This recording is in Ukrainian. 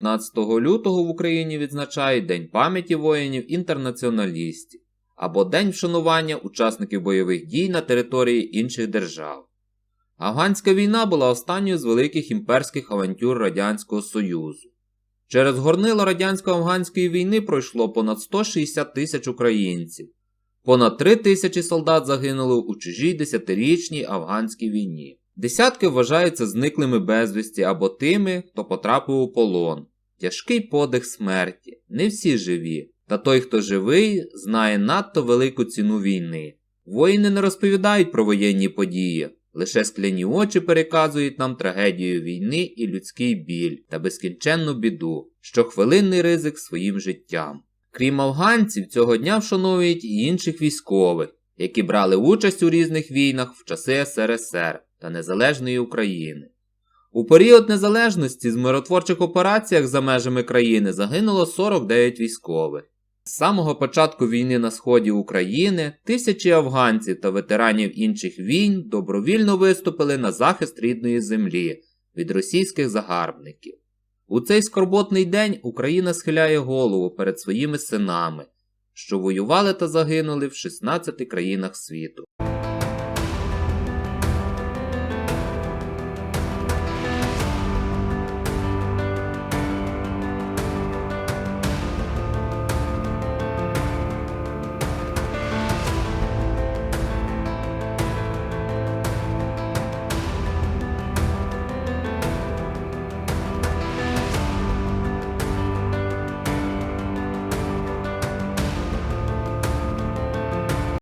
15 лютого в Україні відзначають День пам'яті воїнів-інтернаціоналістів або День вшанування учасників бойових дій на території інших держав. Афганська війна була останньою з великих імперських авантюр Радянського Союзу. Через горнило радянсько-афганської війни пройшло понад 160 тисяч українців. Понад 3 тисячі солдат загинули у чужій десятирічній афганській війні. Десятки вважаються зниклими безвісті або тими, хто потрапив у полон. Тяжкий подих смерті. Не всі живі. Та той, хто живий, знає надто велику ціну війни. Воїни не розповідають про воєнні події, лише скляні очі переказують нам трагедію війни і людський біль та безкінченну біду, щохвилинний ризик своїм життям. Крім афганців, цього дня вшановують і інших військових, які брали участь у різних війнах в часи СРСР та Незалежної України. У період незалежності з миротворчих операціях за межами країни загинуло 49 військових. З самого початку війни на сході України тисячі афганців та ветеранів інших війн добровільно виступили на захист рідної землі від російських загарбників. У цей скорботний день Україна схиляє голову перед своїми синами, що воювали та загинули в 16 країнах світу.